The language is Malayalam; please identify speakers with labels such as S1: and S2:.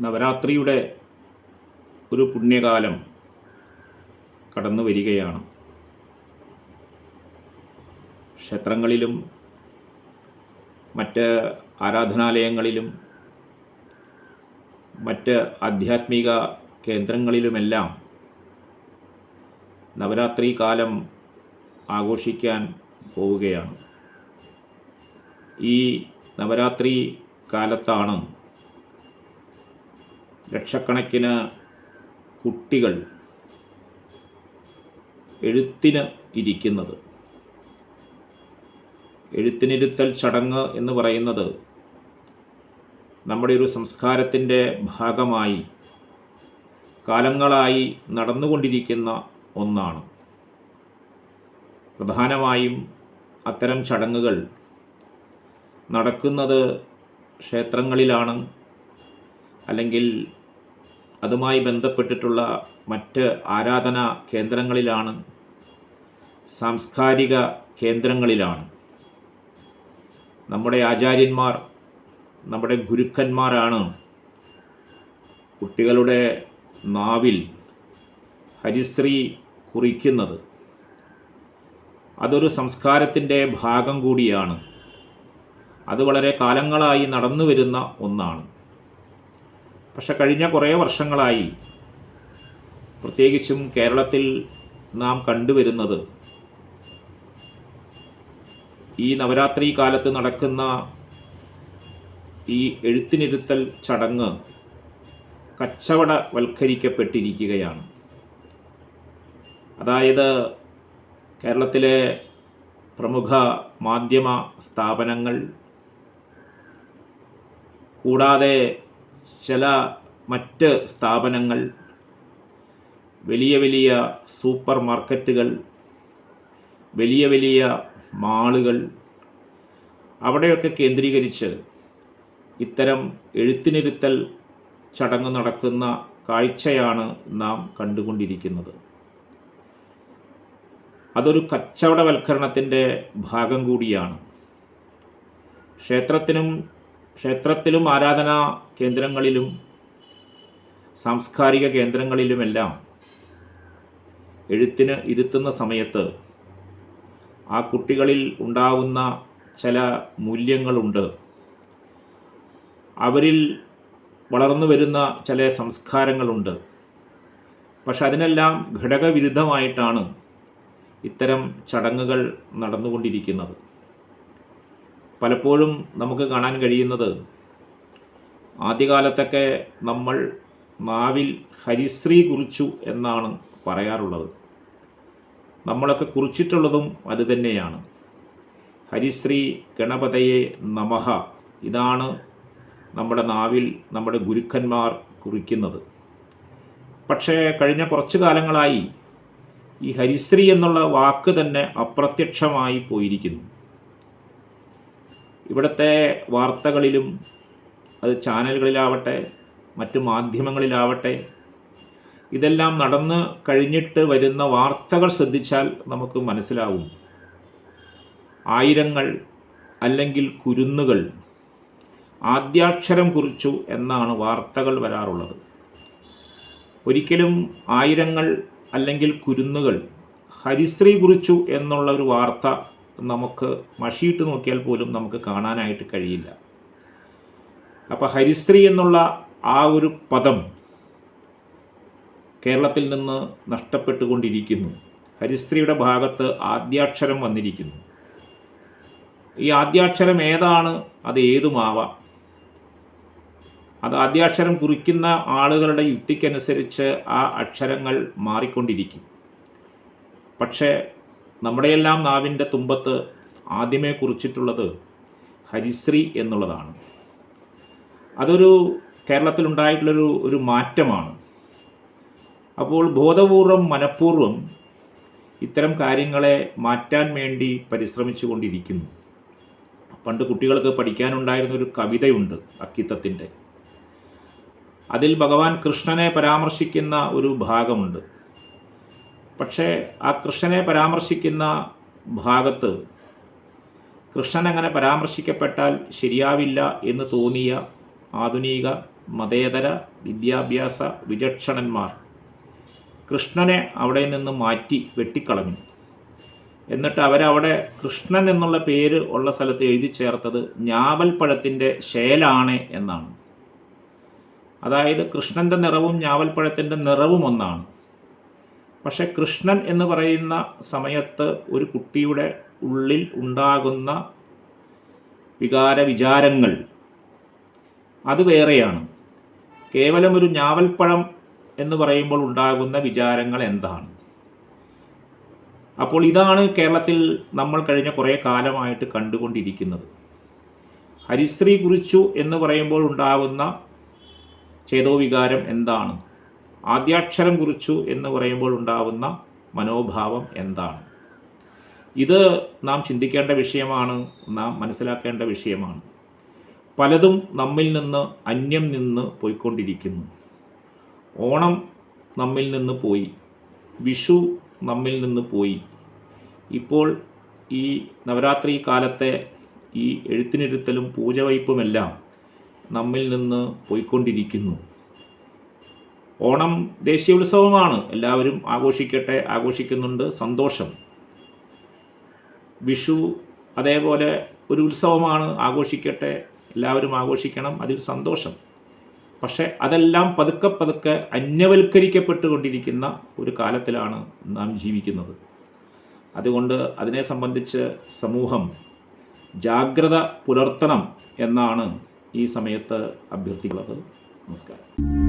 S1: നവരാത്രിയുടെ ഒരു പുണ്യകാലം കടന്നു വരികയാണ്. ക്ഷേത്രങ്ങളിലും മറ്റ് ആരാധനാലയങ്ങളിലും മറ്റ് ആധ്യാത്മിക കേന്ദ്രങ്ങളിലുമെല്ലാം നവരാത്രി കാലം ആഘോഷിക്കാൻ പോവുകയാണ്. ഈ നവരാത്രി കാലത്താണ് ലക്ഷക്കണക്കിന് കുട്ടികൾ എഴുത്തിന് ഇരിക്കുന്നത്. എഴുത്തിനിരുത്തൽ ചടങ്ങ് എന്ന് പറയുന്നത് നമ്മുടെ ഒരു സംസ്കാരത്തിന്റെ ഭാഗമായി കാലങ്ങളായി നടന്നുകൊണ്ടിരിക്കുന്ന ഒന്നാണ്. പ്രധാനമായും അത്തരം ചടങ്ങുകൾ നടക്കുന്നത് ക്ഷേത്രങ്ങളിലാണ് അല്ലെങ്കിൽ അതുമായി ബന്ധപ്പെട്ടിട്ടുള്ള മറ്റ് ആരാധനാ കേന്ദ്രങ്ങളിലാണ് സാംസ്കാരിക കേന്ദ്രങ്ങളിലാണ്. നമ്മുടെ ആചാര്യന്മാർ നമ്മുടെ ഗുരുക്കന്മാരാണ് കുട്ടികളുടെ നാവിൽ ഹരിശ്രീ കുറിക്കുന്നത്. അതൊരു സംസ്കാരത്തിന്റെ ഭാഗം കൂടിയാണ്. അത് വളരെ കാലങ്ങളായി നടന്നു വരുന്ന ഒന്നാണ്. പക്ഷെ കഴിഞ്ഞ കുറേ വർഷങ്ങളായി പ്രത്യേകിച്ചും കേരളത്തിൽ നാം കണ്ടുവരുന്നത് ഈ നവരാത്രി കാലത്ത് നടക്കുന്ന ഈ എഴുത്തിനിരുത്തൽ ചടങ്ങ് കച്ചവടവൽക്കരിക്കപ്പെട്ടിരിക്കുകയാണ്. അതായത് കേരളത്തിലെ പ്രമുഖ മാധ്യമ സ്ഥാപനങ്ങൾ കൂടാതെ ചില മറ്റ് സ്ഥാപനങ്ങൾ വലിയ വലിയ സൂപ്പർ മാർക്കറ്റുകൾ വലിയ വലിയ മാളുകൾ അവിടെയൊക്കെ കേന്ദ്രീകരിച്ച് ഇത്തരം എഴുത്തിനിരുത്തൽ ചടങ്ങ് നടക്കുന്ന കാഴ്ചയാണ് നാം കണ്ടുകൊണ്ടിരിക്കുന്നത്. അതൊരു കച്ചവടവൽക്കരണത്തിന്റെ ഭാഗം കൂടിയാണ്. ക്ഷേത്രത്തിനും ക്ഷേത്രത്തിലും ആരാധനാ കേന്ദ്രങ്ങളിലും സാംസ്കാരിക കേന്ദ്രങ്ങളിലുമെല്ലാം എഴുത്തിന് ഇരുത്തുന്ന സമയത്ത് ആ കുട്ടികളിൽ ഉണ്ടാവുന്ന ചില മൂല്യങ്ങളുണ്ട്. അവരിൽ വളർന്നു വരുന്ന ചില സംസ്കാരങ്ങളുണ്ട്. പക്ഷെ അതിനെല്ലാം ഘടകവിരുദ്ധമായിട്ടാണ് ഇത്തരം ചടങ്ങുകൾ നടന്നുകൊണ്ടിരിക്കുന്നത്. പലപ്പോഴും നമുക്ക് കാണാൻ കഴിയുന്നത് ആദ്യകാലത്തൊക്കെ നമ്മൾ നാവിൽ ഹരിശ്രീ കുറിച്ചു എന്നാണ് പറയാറുള്ളത്. നമ്മളൊക്കെ കുറിച്ചിട്ടുള്ളതും അതുതന്നെയാണ് ഹരിശ്രീ ഗണപതയെ നമഹ ഇതാണ് നമ്മുടെ നാവിൽ നമ്മുടെ ഗുരുക്കന്മാർ കുറിക്കുന്നത്. പക്ഷേ കഴിഞ്ഞ കുറച്ച് കാലങ്ങളായി ഈ ഹരിശ്രീ എന്നുള്ള വാക്ക് തന്നെ അപ്രത്യക്ഷമായി പോയിരിക്കുന്നു. ഇവിടുത്തെ വാർത്തകളിലും അത് ചാനലുകളിലാവട്ടെ മറ്റു മാധ്യമങ്ങളിലാവട്ടെ ഇതെല്ലാം നടന്ന് കഴിഞ്ഞിട്ട് വരുന്ന വാർത്തകൾ ശ്രദ്ധിച്ചാൽ നമുക്ക് മനസ്സിലാവും. ആയിരങ്ങൾ അല്ലെങ്കിൽ കുരുന്നുകൾ ആദ്യാക്ഷരം കുറിച്ചു എന്നാണ് വാർത്തകൾ വരാറുള്ളത്. ഒരിക്കലും ആയിരങ്ങൾ അല്ലെങ്കിൽ കുരുന്നുകൾ ഹരിശ്രീ കുറിച്ചു എന്നുള്ള ഒരു വാർത്ത നമുക്ക് മഷിയിട്ട് നോക്കിയാൽ പോലും നമുക്ക് കാണാനായിട്ട് കഴിയില്ല. അപ്പോൾ ഹരിശ്രീ എന്നുള്ള ആ ഒരു പദം കേരളത്തിൽ നിന്ന് നഷ്ടപ്പെട്ടുകൊണ്ടിരിക്കുന്നു. ഹരിശ്രീയുടെ ഭാഗത്ത് ആദ്യാക്ഷരം വന്നിരിക്കുന്നു. ഈ ആദ്യാക്ഷരം ഏതാണ്? അത് ഏതുമാവാം? അത് ആദ്യാക്ഷരം കുറിക്കുന്ന ആളുകളുടെ യുക്തിക്കനുസരിച്ച് ആ അക്ഷരങ്ങൾ മാറിക്കൊണ്ടിരിക്കും. പക്ഷേ നമ്മുടെയെല്ലാം നാവിന്റെ തുമ്പത്ത് ആദ്യമേ കുറിച്ചിട്ടുള്ളത് ഹരിശ്രീ എന്നുള്ളതാണ്. അതൊരു കേരളത്തിലുണ്ടായിട്ടുള്ളൊരു ഒരു മാറ്റമാണ്. അപ്പോൾ ബോധപൂർവം മനഃപൂർവം ഇത്തരം കാര്യങ്ങളെ മാറ്റാൻ വേണ്ടി പരിശ്രമിച്ചു കൊണ്ടിരിക്കുന്നു പണ്ട് കുട്ടികൾക്ക് പഠിക്കാനുണ്ടായിരുന്നൊരു കവിതയുണ്ട് അക്കിത്തത്തിന്റെ. അതിൽ ഭഗവാൻ കൃഷ്ണനെ പരാമർശിക്കുന്ന ഒരു ഭാഗമുണ്ട്. പക്ഷേ ആ കൃഷ്ണനെ പരാമർശിക്കുന്ന ഭാഗത്ത് കൃഷ്ണൻ അങ്ങനെ പരാമർശിക്കപ്പെട്ടാൽ ശരിയാവില്ല എന്ന് തോന്നിയ ആധുനിക മതേതര വിദ്യാഭ്യാസ വിചക്ഷണന്മാർ കൃഷ്ണനെ അവിടെ നിന്ന് മാറ്റി വെട്ടിക്കളഞ്ഞു. എന്നിട്ട് അവരവിടെ കൃഷ്ണൻ എന്നുള്ള പേര് ഉള്ള സ്ഥലത്ത് എഴുതി ചേർത്തത് ഞാവൽപ്പഴത്തിന്റെ ശേലാണ് എന്നാണ്. അതായത് കൃഷ്ണന്റെ നിറവും ഞാവൽപ്പഴത്തിന്റെ നിറവും ഒന്നാണ്. പക്ഷെ കൃഷ്ണൻ എന്ന് പറയുന്ന സമയത്ത് ഒരു കുട്ടിയുടെ ഉള്ളിൽ ഉണ്ടാകുന്ന വികാര വിചാരങ്ങൾ അത് വേറെയാണ്. കേവലം ഒരു ഞാവൽപ്പഴം എന്ന് പറയുമ്പോൾ ഉണ്ടാകുന്ന വിചാരങ്ങൾ എന്താണ്? അപ്പോൾ ഇതാണ് കേരളത്തിൽ നമ്മൾ കഴിഞ്ഞ കുറേ കാലമായിട്ട് കണ്ടുകൊണ്ടിരിക്കുന്നത്. ഹരിശ്രീ കുറിച്ചു എന്ന് പറയുമ്പോൾ ഉണ്ടാകുന്ന ചേതോവികാരം എന്താണ്? ആദ്യാക്ഷരം കുറിച്ചു എന്ന് പറയുമ്പോൾ ഉണ്ടാവുന്ന മനോഭാവം എന്താണ്? ഇത് നാം ചിന്തിക്കേണ്ട വിഷയമാണ് നാം മനസ്സിലാക്കേണ്ട വിഷയമാണ്. പലതും നമ്മിൽ നിന്ന് അന്യം നിന്ന് പോയിക്കൊണ്ടിരിക്കുന്നു. ഓണം നമ്മിൽ നിന്ന് പോയി. വിഷു നമ്മിൽ നിന്ന് പോയി. ഇപ്പോൾ ഈ നവരാത്രി കാലത്തെ ഈ എഴുത്തിനിരുത്തലും പൂജവയ്പ്പുമെല്ലാം നമ്മിൽ നിന്ന് പോയിക്കൊണ്ടിരിക്കുന്നു. ഓണം ദേശീയ ഉത്സവമാണ് എല്ലാവരും ആഘോഷിക്കട്ടെ ആഘോഷിക്കുന്നുണ്ട്. സന്തോഷം. വിഷു അതേപോലെ ഒരു ഉത്സവമാണ്. ആഘോഷിക്കട്ടെ എല്ലാവരും ആഘോഷിക്കണം. അതിൽ സന്തോഷം. പക്ഷേ അതെല്ലാം പതുക്കെ പതുക്കെ അന്യവൽക്കരിക്കപ്പെട്ടുകൊണ്ടിരിക്കുന്ന ഒരു കാലത്തിലാണ് നാം ജീവിക്കുന്നത്. അതുകൊണ്ട് അതിനെ സംബന്ധിച്ച് സമൂഹം ജാഗ്രത പുലർത്തണം എന്നാണ് ഈ സമയത്ത് അഭ്യർത്ഥിക്കുന്നത്. നമസ്കാരം.